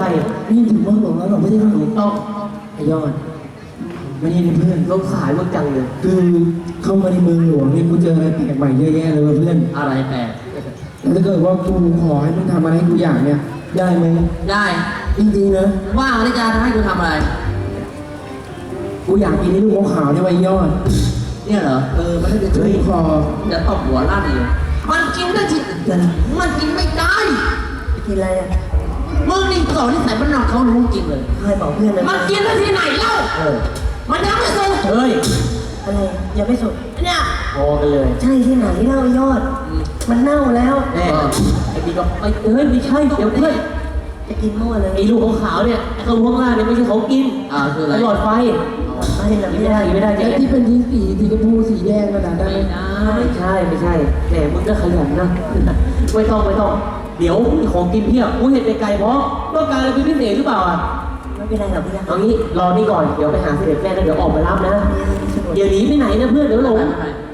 ทัยนี่ถึงเมืองหลวงแล้วเหรอไม่ใช่ครับถูกต้องไอ้ยอดไม่ใช่เพื่อนเราขายมึงจังเลย คือเข้ามาในเมืองหลวงเนี่ยกูเจออะไรแปลกใหม่เยอะแยะเลยว่ะเพื่อนอะไรแปลกแล้วถ้าเกิดว่ากูขอให้มึงทำอะไรให้กูอย่างเนี่ย ได้ไหมได้จริงๆนะว่างนี่จะให้กูทำอะไร กูอยากกินไอ้ลูกขาวๆเนี่ยไว้ยอด เนี่ยเหรอเออมันน่าจะชุ่มคอจะตบหัวลั่นเลยมันกินได้ที่มันกินไม่ได้กินอะไรอะ มึงนี่สอนนิสัยมันนอกเขารู้จริงเลยใครบอกเพื่อนเลยมันกินได้ที่ไหนเล่า เออมันยังไม่สุกเฮ้ยอะไรยังไม่สุกเนี่ย พอกันเลยใช่ที่ไหนเล่ายอด มันเน่าแล้ว แน่ไอ้พี่ก็ไอ้เฮ้ยไม่ใช่เดี๋ยวเพื่อนจะกินมั่วเลยไอ้ลูกขาวๆเนี่ยไอ้ข้าวข้างล่างเนี่ยไม่ใช่เขากินอ่าคืออะไรหลอดไฟไม่เหรอไม่ไม่ได้ได้ไม่ได้ไอ้ที่เป็นสีสีสีชมพูสีแดงกระดาษได้ไหมไม่ใช่ไม่ใช่แหมมึงก็ขยันนะไม่ต้องไม่ต้อง เดี๋ยวมีของกินเพียบกูเห็นไกลๆเพราะต้องการอะไรเป็นพิเศษหรือเปล่าอะไม่เป็นไรหรอกพี่นะเอางี้รอนี่ก่อนเดี๋ยวไปหาเสด็จแม่แล้วเดี๋ยวออกมารับนะเดี๋ยวหนีไปไหนนะเพื่อนเดี๋ยวหลงไ